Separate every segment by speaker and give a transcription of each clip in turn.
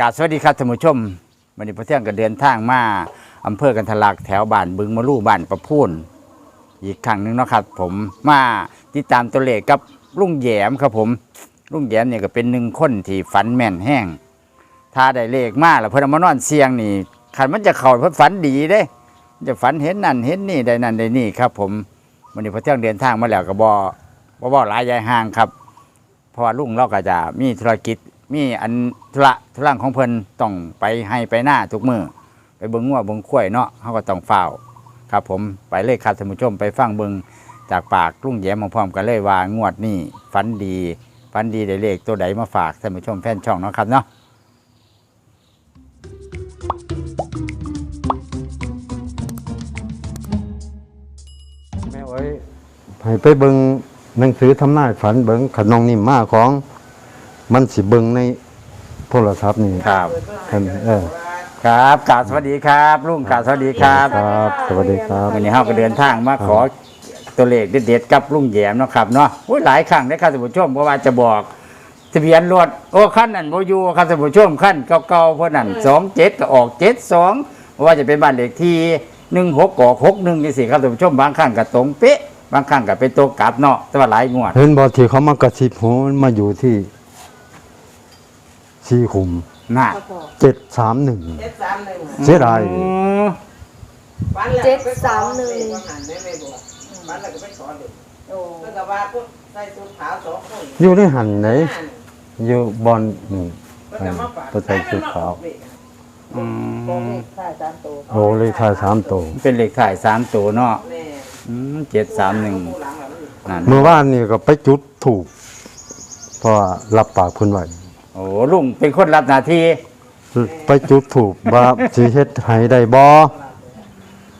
Speaker 1: กาสวัสดีครับท่านผู้ชมวันนี้พระเที่ยงก็เดินทางมาอำเภอกันทะลักแถวบ้านบึงมะลู่บ้านประพูนอีกครั้งหนึ่งเนาะครับผมมาติดตามตัวเลขกับลุงแยมครับผมลุงแยมเนี่ยก็เป็นหนึ่งคนที่ฝันแม่นแห้งถ้าได้เลขมาแล้วเพิ่นเอามานอนเสียงนี่คันมันจะเข้าเพิ่นฝันดีเด้ จะฝันเห็นนั่นเห็นนี่ได้นั่นได้นี่ครับ ผมวันนี้พระเที่ยงเดินทางมาแล้วก็บ่บ่บ่หลายยายห่างครับเพราะว่าลุงเราก็จะมีธุรกิจ มีอันธุระธุรังของเพิ่นต้องไปให้ไปหน้าทุกมือไปเบิงงัวเบิงข้วยเนาะเขาก็ต้องเฝ้าครับผมไปเลยครับท่านผู้ชมไปฟังเบิงจากปากลุงแย้มพร้อมกันเลยว่างวดนี้ฝันดีฝันดีได้เลขตัวใดมาฝากท่านผู้ชมแฟนช่องเนาะครับเนาะ
Speaker 2: แม่ไว้ให้ไปเบิงหนังสือทำนายฝันเบิงขนองนิ่มมาของ มันสิเบิงในโทรศัพท์นี่
Speaker 1: ครับ
Speaker 2: เพิ่นเออ
Speaker 1: ครับกราบสวัสดีครับลุงกราบสวัสดีครับ
Speaker 2: ครับสวัสดีครับ
Speaker 1: วันนี้เฮาก็เดินทางมาขอตัวเลขเด็ดๆกับลุงแยมเนาะครับเนาะอุ้ยหลายครั้งได้ครับท่านผู้ชมเพราะว่าจะบอกทะเบียนรถโอ้ขั้นนั้นโบอยูครับท่านผู้ชมขั้นเก่าๆเพราะนั้นสองเจ็ดก็ออกเจ็ดสองเพราะว่าจะเป็นบ้านเลขที่หนึ่งหกออกหกหนึ่งนี่สิครับท่านผู้ชมบางครั้งก็ตรงเป๊ะบางครั้งก็เป็นตัวกลับเนาะแต่ว่าหลายงวด
Speaker 2: เห็นบอที่เขามากระซิบหูมันมาอยู่ที่ สี่ขุม
Speaker 1: น่ะ
Speaker 2: เจ็ดสามหนึ่ง
Speaker 3: เจ็ดสามหนึ่ง
Speaker 2: เสียดาย
Speaker 1: อืม
Speaker 3: วันแรก
Speaker 4: เจ็ดสามหนึ่ง
Speaker 3: ไปขอเด็กหันได้ไม่บอกวันแรกก็ไปขอเด็ก
Speaker 4: โอ้
Speaker 3: เพื่อกับว่าพวกใส่ชุดขาวสองคน
Speaker 2: อยู่ในหันไหนอยู่บอลนี่
Speaker 3: เพื่อกับมาฝาก
Speaker 2: เพื่อใส่ชุดขาว
Speaker 1: อื
Speaker 4: โอ้
Speaker 1: ม
Speaker 4: เลขท้ายสามตัว
Speaker 2: โอ้เลยทายสามตัว
Speaker 1: เป็นเลขถ่ายสามตัวเนาะ
Speaker 3: แม่
Speaker 1: เจ็ดสามหนึ่ง
Speaker 3: ผู้หลังแบบนี้
Speaker 1: นั่น
Speaker 2: เมื่อวานนี่ก็ไปจุดถูกเพราะว่ารับปากเพิ่นไว้
Speaker 1: โอ้ลุงเป็นคนรับหน้าที่
Speaker 2: ไปจุดถูกว่าสิเฮ็ดให้ได้บ่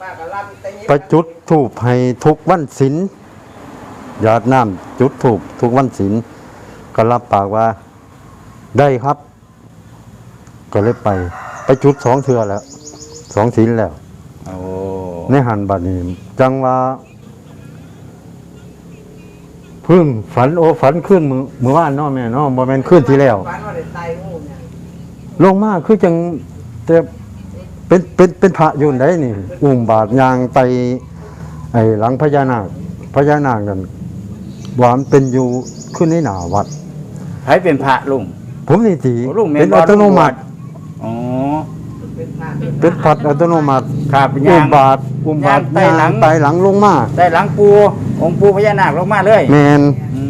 Speaker 3: ป้าก็รับแต่เย็น
Speaker 2: ไปจุดถูกให้ทุกวันศีลหยาดน้ำจุดถูกทุกวันศีลก็รับปากว่าได้ครับ ก็เลยไป ไปจุดสองเทือแล้วสองศีลแล้ว
Speaker 1: โอ้
Speaker 2: ในหันบัดนี้จังว่า เพึ่งฝันโอ้ฝันขึ้นมือมือว่านเนาะแม่เนาะบ่แม่นขึ้นที่แล้ว
Speaker 3: ฝันว่าได้ไตงูเนี่ย
Speaker 2: ลงมาคือจังแต่เป็นเป็นเป็นพระอยู่ไหนนี่ อุ้มบาทยางไปไอ้หลังพญานาคพญานาคนั่นหวานเป็นอยู่ขึ้นในหนาวัด
Speaker 1: ให้เป็นพระลุง
Speaker 2: ผมนี่ตี
Speaker 1: โอ้ลุงแม่
Speaker 2: เป็น
Speaker 1: บ่
Speaker 2: อัตโนมัติ
Speaker 1: อ๋อ
Speaker 3: เป็นพระ
Speaker 2: เป็นพัดอัตโนมัติ
Speaker 1: ครับ
Speaker 2: อุ้
Speaker 1: ยามง
Speaker 2: บาทอุ้มบาท
Speaker 1: ย่างไปหลัง
Speaker 2: ไปหลังลงมา
Speaker 1: ได้หลังปู องค์ปูพญานาคลงมาเลย
Speaker 2: แมน
Speaker 1: อื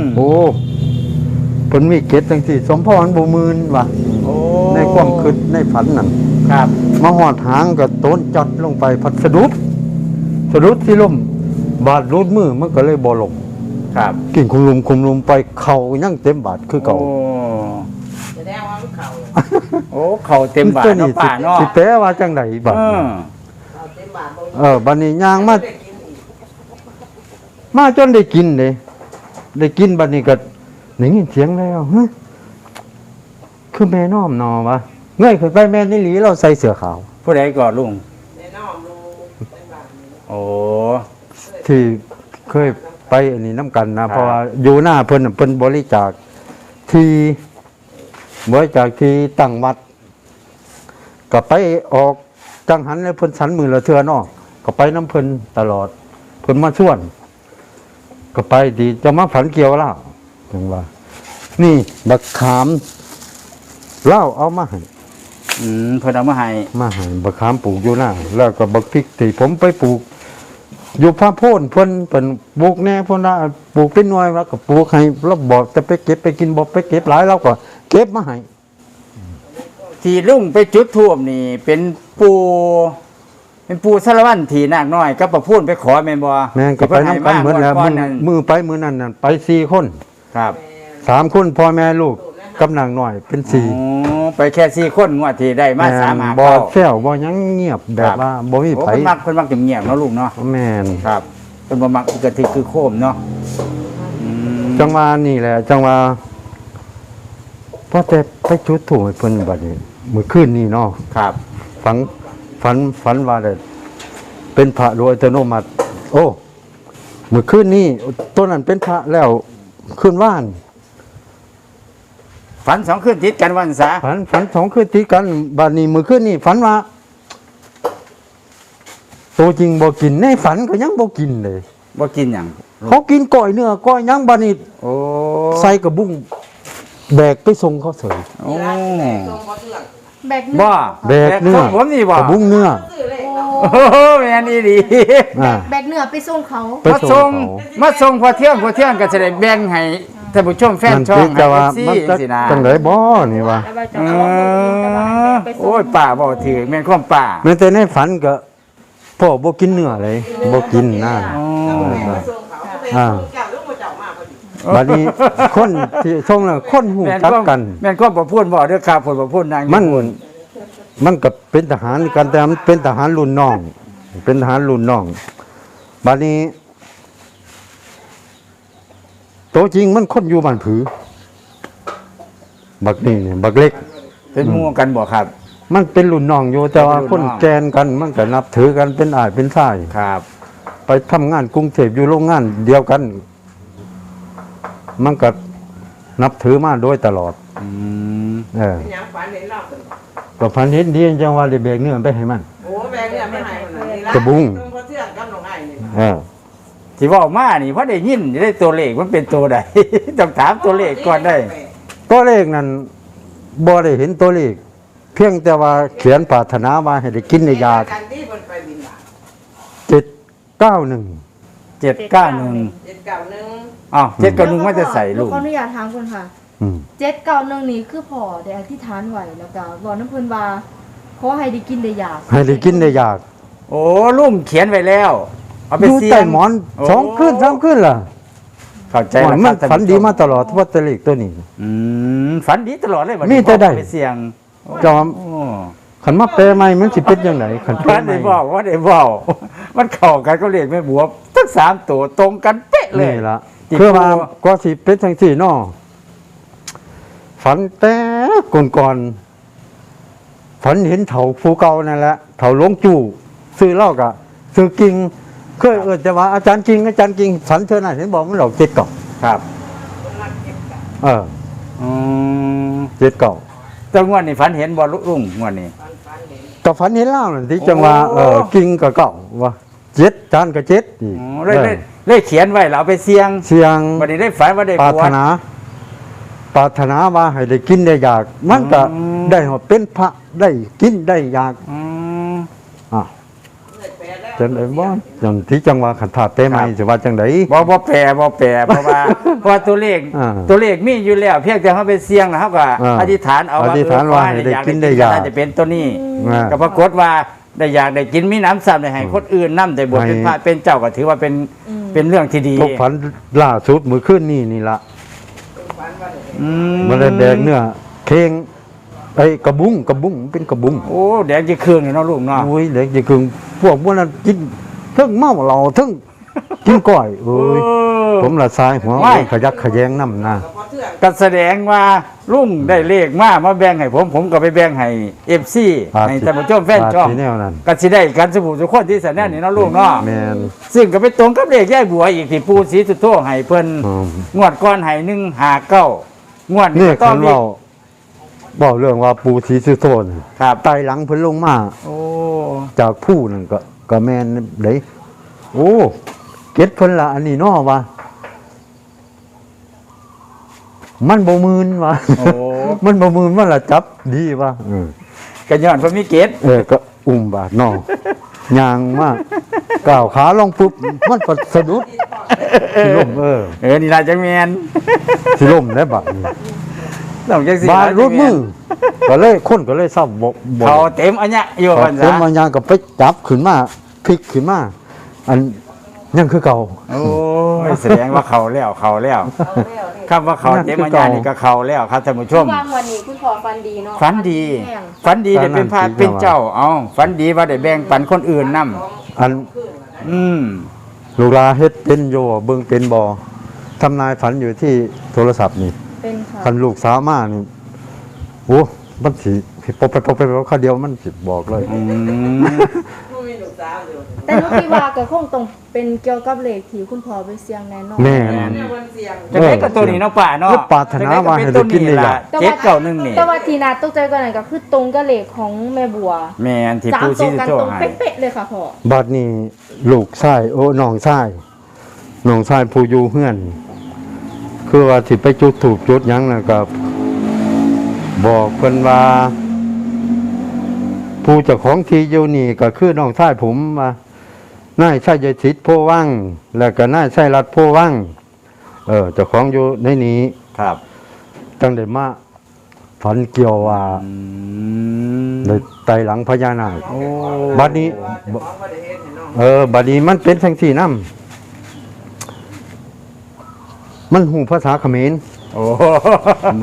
Speaker 1: ม
Speaker 2: โอ้เพิ่นมีเกตจังสี่สมพรบ่มืนว่ะ
Speaker 1: โอ้
Speaker 2: ในความคิดในฝันนั่น
Speaker 1: ครับ
Speaker 2: มาหอดหางก็โต้นจัดลงไปพัดสะดุดสะดุดที่ล่มบาดรูดมือมันก็เลยบ่ลง
Speaker 1: ครับ
Speaker 2: กิ่งคุมลุมคุมลุมไปเข่ายังเต็มบาดคือเก่า
Speaker 1: โอ้
Speaker 3: แสดงว่ามันเข่า
Speaker 1: โอ้เขาเต็มบาท
Speaker 2: ตัว
Speaker 1: เนาะป่าเนาะ
Speaker 2: สิแปลว่าจังไดบัด
Speaker 1: เออ
Speaker 3: เข่าเต็มบาทบ่
Speaker 2: เออบัดนี้ย่างมา
Speaker 3: ได้กินอีก
Speaker 2: มาจนได้กินเลยได้กินบัดนี้ก็ได้ยินเสียงแล้วฮะคือแม่น้อมนอวะเงยขึ้นไปแม่นี่หลีเราใส่เสื้อขาว
Speaker 1: ผู้ใดก่อนลุง
Speaker 3: แน่นอนดูเต็มบาทนี่
Speaker 1: โอ้
Speaker 2: ที่เคยไปอันนี้น้ำกันนะเพราะว่าอยู่หน้าเพิ่นน่ะเพิ่นบริจาคที่บริจาคที่ตั้งวัด ก็ไปออกจังหันเลยเพิ่นสันมือละเทือเนอกก็ไปน้ำเพิ่นตลอด เพิ่นมาชวน ก็ไปดีจะมาฝันเกี่ยวเล่าจังว่า นี่บักขามเล่าเอามาให้
Speaker 1: อืมเพิ่นเอามาให้
Speaker 2: มาให้บักขามปลูกอยู่หน้าแล้วก็บักพริกที่ผมไปปลูก อยู่พระโพนเพิ่นเป็นปลูกแน่เพิ่นว่าปลูกเป็นหน่วยแล้วก็ปลูกให้เราบอกจะไปเก็บไปกินบ่ไปเก็บหลายเราก็ เก็บมาให้
Speaker 1: ที่ลุงไปจุดทูบนี่ เป็นปู เป็นปูสารวัตรที่นาคน้อยกับประพูนไปขอแม่นบ่
Speaker 2: แม่งก็ไปน้ำกันเหมือนแล้ว
Speaker 1: ก่
Speaker 2: มื
Speaker 1: อน
Speaker 2: อ
Speaker 1: นั้น
Speaker 2: มือไปมือนั้นน่ะไปสี่คน
Speaker 1: ครับ
Speaker 2: สามคนพ่อแม่ลูกกำนังหน่อยเป็นสี่
Speaker 1: อ๋อไปแค่สี่คนงวดที่ได้มาสามหา
Speaker 2: บ่
Speaker 1: เก้า
Speaker 2: แซวบ่หยังเงียบแบ
Speaker 1: ครับบ
Speaker 2: ว่าบ่มี
Speaker 1: โอ้
Speaker 2: ไผ
Speaker 1: เพิ่นมักเพิ่นมักเงียบๆเนาะลุงเนาะ
Speaker 2: แม่น
Speaker 1: ครับเพิ่นบ่มักคือกระทิคือโคมเนาะอืม
Speaker 2: จังหวะนี่แหละ จังหวะพอแต่ไปจุดถูกให้เพิ่นบัดนี้มื้อคืนนี้เนาะ
Speaker 1: ครับ
Speaker 2: ฝัน ฝันฝันว่าได้เป็นพระโดยอัตโนมัติ โอ้เมื่อคืนนี้ตัวนั้นเป็นพระแล้วคืนว่าน
Speaker 1: ฝันสองคืนติดกันวันซะ
Speaker 2: ฝันฝันสองคืนติดกันบาดนี้มือคืนนี่ฝันว่าตัวจริงบ่กินในฝันก็ยังบ่กินเลย
Speaker 1: บ่กินหยัง
Speaker 2: เขากินก้อยเนื้อก้อยหยังบาดนี้
Speaker 1: โอ้
Speaker 2: ใส่กระบุ้งแบกไปส่งเขาเสย
Speaker 1: โอ้
Speaker 3: นี่ละ แตงบ่เทื่อง
Speaker 4: แบกเนื้
Speaker 1: บ่
Speaker 2: แบกเนื้อ
Speaker 1: ส่งผมนี่บ่
Speaker 2: กระบุ้งเนื้อ
Speaker 3: ซื้อเลขเนาะ
Speaker 1: โอ้โหแม่นอีดี
Speaker 2: อ่า
Speaker 4: แบกเนื้อไปส่งเขา
Speaker 2: ไป
Speaker 1: มา
Speaker 2: ส่
Speaker 1: ส่
Speaker 2: ง
Speaker 1: ง
Speaker 2: เขา
Speaker 1: มาส่งพอเที่ยงพอเที่ยงก็จะได้แบ่งให้ท่านผู้ชมแฟน
Speaker 2: นั่น
Speaker 1: ช่อ
Speaker 2: คื
Speaker 1: ง
Speaker 2: อจะว่า
Speaker 1: ให้
Speaker 2: มัน
Speaker 1: FC
Speaker 2: จะ
Speaker 1: สินะ
Speaker 2: จังไดบ่นี่ว่า
Speaker 4: แต่ว่าจะ
Speaker 1: เอ
Speaker 4: เอาแต่ว่า
Speaker 1: อ
Speaker 4: ไปส่ง
Speaker 1: โอ้ยป่าบ่ถือแม่นความป่า
Speaker 2: แม้แต่ในฝันก็พ่อบ่กินเนื้อเลยบ่กินนะ
Speaker 1: อ๋อ
Speaker 3: มาส่งเขาเขาเป็นส่งเจ้าลูกมาเจ้ามาพอดี
Speaker 2: บัดนี้คนที่ส่งน่ะคนหู
Speaker 1: แม่น
Speaker 2: จัก
Speaker 1: ความ
Speaker 2: กัน
Speaker 1: แม่นความบ่พูดบ่เด้อครับพูดบ่พูดนาง
Speaker 2: มันมันก็เป็นทหารกันแต่มันเป็นทหารรุ่นน้อง เป็นทหารรุ่นน้องบัดนี้โตวจริงมันคนอยู่บ้านผือ บักนี่เนี่ยบักเล็ก
Speaker 1: เป็นหมู่กันบ่ครับ
Speaker 2: มันเป็นรุ่นน้องอยู่แต่ว่า
Speaker 1: เป็นรุ่
Speaker 2: คน
Speaker 1: นน้อง
Speaker 2: แกนกันมันก็นับถือกันเป็นอ้ายเป็นชาย
Speaker 1: ครับ
Speaker 2: ไปทำงานกรุงเทพอยู่โรงงานเดียวกัน มันก็นับถือมาโดยตลอด
Speaker 1: อืม
Speaker 2: เออ
Speaker 3: เป็นหยังฝันเห็นเราเป็น
Speaker 2: ก็พันเห็นดีจังว่าได้แบกเนื้อไปให้มัน
Speaker 3: โอ้แบงเนี่ยไม่ให้คนนั้นนี่ละ
Speaker 2: กระบุ้ง
Speaker 3: ส่พอเทื่องกับน้องไอ้นี่
Speaker 2: เออ
Speaker 1: สิเว้ามานี่พอได้ยินได้ตัวเลขมันเป็นตัวใด ต้องถามตัวเลขก่อนได้
Speaker 2: ตัวเลขนั้นบ่ได้เห็นตัวเลข เพียงแต่ว่าเขียนปรารถนาว่าให้ได้กินในยา
Speaker 3: กันที่บนไปบินบาท
Speaker 2: เจ็ดเก้าหนึ่ง
Speaker 1: 791
Speaker 3: เจ็ดเก้าหนึ่ง
Speaker 1: อ้าว791ว่าจะใส่ลูก
Speaker 4: ขออนุญาตถามคุณค่ะ
Speaker 2: อืม
Speaker 4: เจ็ดเก้าหนึ่งนี้คือพ่อได้อธิษฐานไว้แล้วก็บอกน้ำเพิ่นว่าขอให้ได้กินได้อยาก
Speaker 2: ให้ได้กินในยา
Speaker 1: โอ้ลุงเขียนไว้แล้ว เอาไป
Speaker 2: อยู่
Speaker 1: เสี่ย
Speaker 2: ใต้
Speaker 1: ง
Speaker 2: หมอน
Speaker 1: โอ้
Speaker 2: สองคืนสามคืนล่ะ
Speaker 1: เข้าใจ
Speaker 2: ว่า
Speaker 1: แล้ว
Speaker 2: มั
Speaker 1: คนรับท่
Speaker 2: ฝัน
Speaker 1: ผู้ช
Speaker 2: ดีมาตลอดเพราะว่าตัวเลขตัวนี้
Speaker 1: อืมฝันดีตลอดเลยบัด
Speaker 2: มี
Speaker 1: นี้
Speaker 2: แต่ได้
Speaker 1: ไปเสี่ยง
Speaker 2: จอม
Speaker 1: โอ้
Speaker 2: ขันมาแปลใหม่มันสิเป็นยังไงขันแปล
Speaker 1: ว่า
Speaker 2: ใหม่
Speaker 1: ได้บอกว่าได้บอกมันเข้ากันก็เรียกไม่บวบทั้งสามตัวตรงกันเป๊ะเลย
Speaker 2: นี่ละ
Speaker 1: ติด
Speaker 2: เพื่อว่า
Speaker 1: ตัว
Speaker 2: ก็สิเป็นจังสี่นอฝันแต่ก่อนก่อนๆฝันเห็นเถาภูเก่านั่นแหละเถาหลวงจู่ซื้อเหล้ากะซื้อกิ่งเคยเออจะว่าอาจารย์กิ่งอาจารย์กิ่งฝันเธอน่ะเห็นบอกมันหลอกเจ็ดเก่า
Speaker 1: ครับ
Speaker 2: เออ
Speaker 1: อืม
Speaker 2: เจ็ดเก่า
Speaker 1: แต่งวดนี้ฝันเห็นบ่ลุงงวดนี้
Speaker 3: ฝันฝันเห็น
Speaker 2: ก็ฝันเห็นเหล้านั่นที่จังว่า
Speaker 1: โอ้
Speaker 2: เออกิ่งกับเก่าว่าเจ็ดจานกับเจ็ดอีก
Speaker 1: อ๋อเลยเลยเลยเขียนไว้แล้วเอาไปเสี่ยง
Speaker 2: เสียง
Speaker 1: บัดนี้ได้ฝันว่าได้
Speaker 2: ปรา
Speaker 1: บ
Speaker 2: ร
Speaker 1: ว
Speaker 2: ถ
Speaker 1: ช
Speaker 2: นาปรารถนาว่าให้ได้กินได้อยาก มันก็
Speaker 1: อืม
Speaker 2: ได้ว่าเป็นพระได้กินได้อยาก
Speaker 1: อืม
Speaker 2: อะ จังไดบ่จังที่จังว่าขันถาเป้ใหม่
Speaker 1: ครับ
Speaker 2: สิว่าจังได
Speaker 1: บ่บ่แปรบ่แปรเพราะว่า เพราะว่าตัวเลข
Speaker 2: อ่า
Speaker 1: ตัวเลขมีอยู่แล้ว เพียงแต่เขาไปเสี่ยงแล้วเขาก็
Speaker 2: อ่า
Speaker 1: อธิษฐานเอา
Speaker 2: อธิษฐานว่าให้ได้กินได้อยาก
Speaker 1: น่าจะเป็นตัวนี้
Speaker 2: อ่า
Speaker 1: ก็ปรากฏว่าได้อยากได้กินมีน้ำซ้ำได้ให้คนอื่นน้ำได้บวช
Speaker 2: ให้
Speaker 1: เป็นพระเป็นเจ้าก็ถือว่าเป็นเป็นเรื่องที่ดี
Speaker 2: พวกฝันล่าสุดมื้อคืนนี้นี่ล่ะ
Speaker 3: ฝันว่าได้
Speaker 1: อืม
Speaker 2: มันได้แดงเนื้อเค้ง ไอ้กระบุ้งกระบุ้งเป็นกระบุ้ง
Speaker 1: โอ้แดงจะเครื่องอยู่เนาะลูกเนาะ
Speaker 2: โอ้ยเด็กจะคือพวกพวกนั้นกินเทั้งเมาเหล้าเทั้งกินก้อยโอ้ย
Speaker 1: เออ
Speaker 2: ผมละสายหัว
Speaker 1: ไม่
Speaker 2: ขยักขยงน้ำนะ
Speaker 3: ก็พอเทื่อง
Speaker 1: ก็แสดงว่าลุงได้เลขมามาแบ่งให้ผมผมก็ไปแบ่งให้เอฟซี
Speaker 2: อาจ
Speaker 1: ให้
Speaker 2: สิ
Speaker 1: ท่านผู้ชมแฟนช่อง
Speaker 2: อาจสิแนวนั้น
Speaker 1: ก็สิได้กันสบู่ทุกคนที่สันแน่นี่เนาะลูกเนาะ
Speaker 2: แม่น
Speaker 1: ซึ่งก็ไปตรงกับเลขย่ายบัวอีกที่ปูสีสุดโตให้เพิ่น
Speaker 2: อืม
Speaker 1: งวดก้อนให้หนึ่งหาเก้างวด
Speaker 2: นี่
Speaker 1: ก็ต้อ
Speaker 2: คั
Speaker 1: ง
Speaker 2: น
Speaker 1: มี
Speaker 2: เรา บอกเรื่องว่าปูสีสุโธน
Speaker 1: ครับ
Speaker 2: ไตหลังเพิ่นลงมา
Speaker 1: โอ้
Speaker 2: จากผู้นั่นก็ก็แม่นเด้โอ้เก็ดเพิ่นละอันนี้เนาะว่า มันบ่มืนว่ะ
Speaker 1: โอ้
Speaker 2: มันบ่มืนว่าละจับดีว่ะเออ
Speaker 1: กันย้อนเพิ่นมีเกต
Speaker 2: เออก็อุ้มบาดเนาะยางมากก้าวขาลงปุ๊บ มันก็สะดุดสิล่มเออ
Speaker 1: เออ นี่ล่ะจังแม่น
Speaker 2: สิล่มได้บัดนี้
Speaker 1: ต้องจังสิ
Speaker 2: บา
Speaker 1: ล่ะ
Speaker 2: ดรุดมือ ก็เลยคนก็เลยเศร้าบ่บ่
Speaker 1: เขาเต็มอันเนี้ยอยู่
Speaker 2: พอ
Speaker 1: กัน
Speaker 2: เสร็
Speaker 1: ซะ
Speaker 2: จมายางก็ไปจับขึ้นมาพลิกขึ้นมาอันยังคือเก่า
Speaker 1: โอ้ยแสดงว่าเขาแล้วเขาแล้ว
Speaker 3: เอาแล้วนี่
Speaker 1: คำว่าเขาเต็มอันเนี้ยนี่ก็เขาแล้วครับท่านผู้ชม
Speaker 4: วางวันนี้คุณพ่อฟันดีเนาะ
Speaker 1: ฝันดี
Speaker 4: แห้ง
Speaker 1: ฝันดีได้เป็นพระเป็นเจ้า เอาฝันดีว่าได้แบ่งปันคนอื่นนํ
Speaker 2: อัน
Speaker 1: อืม
Speaker 2: ลูกหลาเฮ็ดเป็นโยเบิ่งเป็นบ่ทำนายฝันอยู่ที่โทรศัพท์นี่
Speaker 4: เป็นค่ะ
Speaker 2: คันลูกสาวมานี่โอ้มันสิปกไปปกไปปกข้าวเดียวมันสิบอกเลย
Speaker 1: อืม
Speaker 3: ผู้มีลูกสาวอยู่
Speaker 4: แต่หนูคิดว่าก็คงต้องเป็นเกี่ยวกับเลขที่คุณพ่อไปเสี่ยงแน่นอน
Speaker 2: แม่
Speaker 3: เนี่ยวันเสียง
Speaker 1: จะได้กับตัวนี้เนาะป่าเนาะ
Speaker 2: แล้วปรารถนาว่าให้ได้กินได้อยาก
Speaker 1: เจ็ดเก่าหนึ่งนี่
Speaker 4: แต่ว่าทีนาตกใจก็นั่นก็คือตรงกับเลขของแม่บัว
Speaker 1: แม่นที่
Speaker 4: สาม
Speaker 1: ปู
Speaker 4: ตร
Speaker 1: ซี
Speaker 4: งกัน
Speaker 1: โต
Speaker 4: ตรง
Speaker 1: ให้
Speaker 4: เป๊ะๆเลยค่ะพ่อ
Speaker 2: บัดนี้ลูกชายโอ้น้องชายน้องชายผู้อยู่เฮือน คือว่าสิไปจุดถูกจุดหยังน่ะก็บอกเพิ่นว่า ผู้เจ้าของที่อยู่นี่ก็คือน้องชายผมว่านายชายยศิษย์โพวังแล้วก็นายชายรัฐโพวังเออเจ้าของอยู่ในนี้
Speaker 1: ครับ
Speaker 2: ตั้งแต่มาฝันเกี่ยวว่า
Speaker 1: อืม
Speaker 2: ในไตหลังพญานาค
Speaker 1: โอ้
Speaker 2: บัดนี้
Speaker 3: ว่าจะมองว่าได้เห็นเห็นน้อง
Speaker 2: เออบัดนี้มันเป็นทั้งสี่น้ำ มันหูภาษาเขมร
Speaker 1: โอ้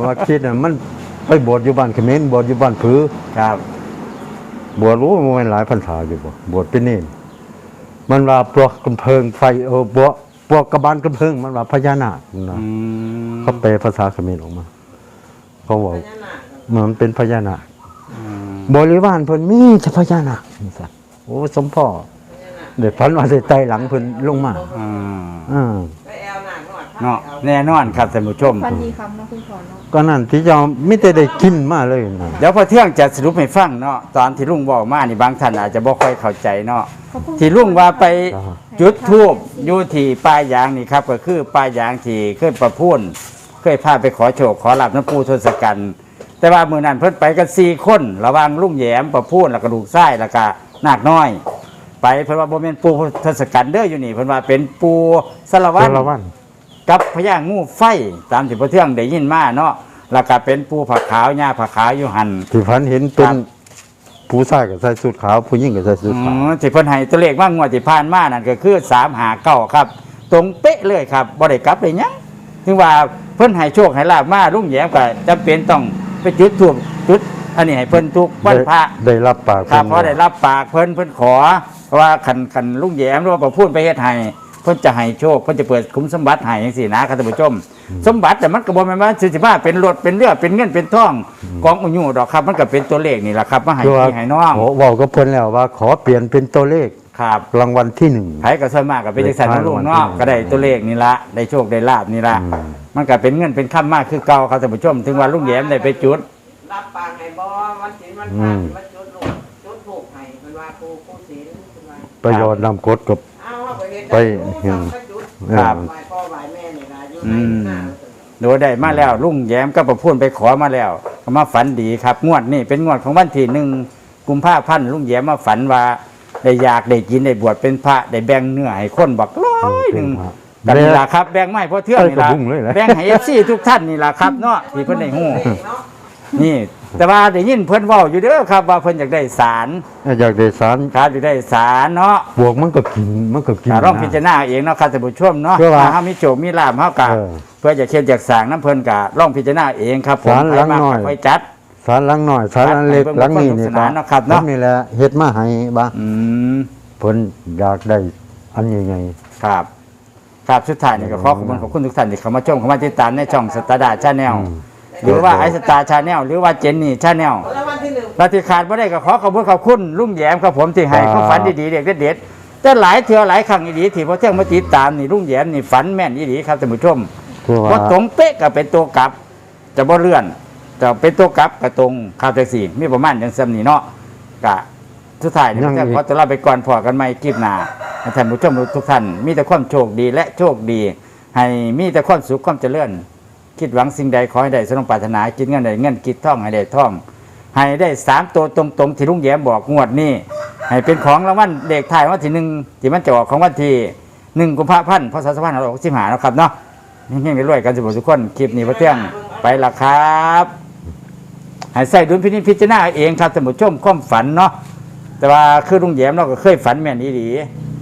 Speaker 2: ว่าคิดน่ะมันไปบวชอยู่บ้านเขมรบวชอยู่บ้านผือ
Speaker 1: ครับ
Speaker 2: บวชรู้ว่ามันหลายพรรษาอยู่บ่บวชเป็นเนรมันว่าปลวกกำเพิงไฟเออบัวปลวกกระบาลกำเพิงมันว่าพญานาคนะ
Speaker 1: อืม
Speaker 2: เขาแปลภาษาเขมรออกมาเขาบอก
Speaker 3: พญานาค
Speaker 2: มันเป็นพญานาค
Speaker 1: อืม
Speaker 2: บริวารเพิ่นมีแต่พญานาคสัตว์โอ้สมพ่อ
Speaker 3: พญานาค
Speaker 2: เดี๋ยวพันว่าใส่ไตหลังเพิ่นลงมา
Speaker 1: อ่า เนาะแน่นอนครับท่านผู้ชม
Speaker 4: ฟันดีคำเนาะคุณพ่อเนาะ
Speaker 2: ก็นั่นที่จะไม่ได้ได้กินมาเลยนะ
Speaker 1: เดี๋ยวพอเที่ยงจะสรุปให้ฟังเนาะตอนที่ลุงบอกมานี่บางท่านอาจจะบ่ค่อยเข้าใจเนาะ
Speaker 4: ขอบคุณ
Speaker 1: ที่ลุงว่าไปจุดทูบอยู่ที่ป้ายยางนี่ครับ ก็คือป้ายยางที่เคยประพูนเคยพาไปขอโชคขอลาบน้ำปูทศกัณฐ์แต่ว่ามือนั้นเพิ่นไปกันสี่คนระหว่างลุงแหยมประพูนแล้วก็ลูกไส้แล้วก็นาคน้อย ไปเพิ่นว่าบ่แม่นปูทศกัณฐ์เด้ออยู่นี่เพิ่นว่าเป็นปูสารวัตร
Speaker 2: ละวัน
Speaker 1: กับพญางูไฟตามที่พระเทืองได้ยินมาเนาะแล้วก็เป็นปูผักขาวหญ้าผักขาวอยู่หัน
Speaker 2: ที่พันเห็นเป็น
Speaker 1: ครับ
Speaker 2: ผู้ชายกับใส่สูทขาวผู้หญิงกับใส่สูท
Speaker 1: อื
Speaker 2: ขาว
Speaker 1: มที่เพิ่นให้ตัวเลขว่างวดที่ผ่านมานั่นก็คือ3หาเก้าครับ ตรงเป๊ะเลยครับบ่ได้กลับเลยหยังถึงว่าเพิ่นให้โชคให้ลาบมาลุงแย้มก็จำเป็นต้องไปจุดธูปจุด อันนี้ให้เพิ่นทุกวันพระ
Speaker 2: ได้ได้รับปาก
Speaker 1: ครับ
Speaker 2: พิ่น
Speaker 1: เพราะได้รับปากเพิ่นเพิ่นขอเพราะว่าคันคันลุงแย้มหรือว่าประพูดไปเฮ็ดให้ เพิ่นจะให้โชคเพิ่นจะเปิดคุ้มสมบัติให้จังซี่นะครับท่านผู้ชม สมบัติแต่มันก็บ่แม่นว่าสิสิมาเป็นรถเป็นเรือเป็นเงินเป็นทองกองอุญูดอกครับ มันก็เป็นตัวเลขนี่แหละครับมาให้
Speaker 2: คือว่า
Speaker 1: พี่ให้น้อง
Speaker 2: ขอเว้ากับเพิ่นแล้วว่าขอเปลี่ยนเป็นตัวเลข
Speaker 1: ครับ
Speaker 2: รางวัลที่หนึ่ง
Speaker 1: ไผก็ส่วนมากก็เป็นจังซั่นเนาะลุงเนาะ
Speaker 2: อืม
Speaker 1: ก็ได้ตัวเลขนี่ละได้โชคได้ลาบนี่ละ
Speaker 2: อืม
Speaker 1: มันก็เป็นเงินเป็นค่ามากคือเก่าครับท่านผู้ชม ถึงว่าลุงแย้มได้ไปจุด
Speaker 3: รับปากให้บ่วันศีลวันพระมาจุดลูกจุดลูกให้มันว่าปูปูศีลมันว่า
Speaker 2: ประโยชน์นำกฎกับ
Speaker 3: เอาว่า ไปเฮ็ด
Speaker 2: ไปเห็
Speaker 3: เห็
Speaker 2: น
Speaker 3: นจุด
Speaker 1: ครับ
Speaker 3: ไหว้พ่อไหว้แม่นี่ล่ะอยู่
Speaker 1: อื
Speaker 3: ใน
Speaker 1: ม
Speaker 3: หน้า
Speaker 1: โดยได้มาแล้วลุงแย้มก็ประพูนไปขอมาแล้วก็มาฝันดีครับงวดนี่เป็นงวดของวันที่หนึ่งกุมภาพันธ์ลุงแย้มมาฝันว่าได้อยากได้กินได้บวชเป็นพระได้แบ่งเนื้อให้คนบักร้อยหนึ่งกันนี่ล่ะครับแบ่งไม้เพราะเทื่องนี่ล่ะ
Speaker 2: ไปกระบุ้งเลยเหรอ
Speaker 1: แบ่งให้เอฟซีทุกท่านนี่ล่ะครับเนาะที่เพิ่นได้ฮู้
Speaker 3: เนาะ
Speaker 1: นี่ แต่ว่าได้ยินเพิ่นเว้าอยู่เด้อครับ ว่าเพิ่นอยากได้สาร
Speaker 2: อยากได้สาร
Speaker 1: ครับอยากได้สารเนาะ
Speaker 2: บวกมันก็กินมันก็กิน
Speaker 1: อ่าลอง
Speaker 2: นะ
Speaker 1: พิจารณาเองเนาะครับท่านผู้ชมเนาะ
Speaker 2: เพื่อว่า
Speaker 1: ถ้าเฮามีโจมีลาภเฮาก็
Speaker 2: เออ
Speaker 1: เพื่อจะเคียนจากสร้างน้ำเพิ่นก็ลองพิจารณาเองครับผม
Speaker 2: สารหลัง
Speaker 1: ใคมาก
Speaker 2: น้อย
Speaker 1: ก็ค่อยจัด
Speaker 2: สารหลังหน่อยสารหลังเล็ก
Speaker 1: ให้เบิ่ง
Speaker 2: หลังนี้นี่
Speaker 1: สนุกสนานเนาะครับเนาะ
Speaker 2: นี่แหละเฮ็ดมาให้บ่า
Speaker 1: อืม
Speaker 2: เพิ่นอยากได้อันใหญ่
Speaker 1: ครับครับสุดท้ายนี่ก็ขอขอบคุณขอบคุณทุกท่านที่เข้ามาชมเข้ามาติดตามในช่องสตาร์ดาชาแนล
Speaker 2: อืม
Speaker 1: หรือว่าไอสตาร์ชาแนลหรือว่าเจนนี่ชาแนล
Speaker 3: แล้ววันที่หนึ่ง
Speaker 1: เราที่ขาดไม่ได้ก็ขอขอบคุณขอบคุณลุงแยมครับผมที่ให้
Speaker 2: ครับ
Speaker 1: เขาฝันดีๆเด็กเด็ดๆแต่หลายเทื่อหลายครั้งดีที่พอเที่ยงมาติดตามนี่ลุงแยมนี่ฝันแม่นดีครับท่านผู้ชม
Speaker 2: ๆคือว่า
Speaker 1: ว่าตรงเป๊ะก็เป็นตัวกลับ จะบ่เลื่อนจะเป็นตัวกลับก็ตรงข้าวแท็กซี่มีประมาณอย่างซ้ำนี่เนาะกะสุดท้ายนี่พอเที่ยงขอตัวลาไปก่อนพอกันใหม่คลิปหน้าให้ท่านผู้ชมทุกท่าน มีแต่ความโชคดีและโชคดี ให้มีแต่ความสุขความเจริญ คิดหวังสิ่งใดขอให้ได้สมปรารถนาคิดเงินได้เงินคิดท่องให้ได้ท่อง ให้ได้สามตัวตรงๆที่ลุงแย้มบอกงวดนี้ ให้เป็นของรางวัลเด็กไทายวันที่หนึ่งที่มันจะออกของวันที่หนึ่งกุมภาพันธ์พศสองพันห้าร้อยหกสิบห้านะครับเนาะเฮงๆรวยๆกันสุขทุกคนคลิปนี้พระเที่ยงไปละครับให้ใส่ดุลพินิจพิจารณาเองครับท่านผู้ชมความฝันเนาะแต่ว่าคือลุงแย้มเราก็เคยฝันแม่นดีๆ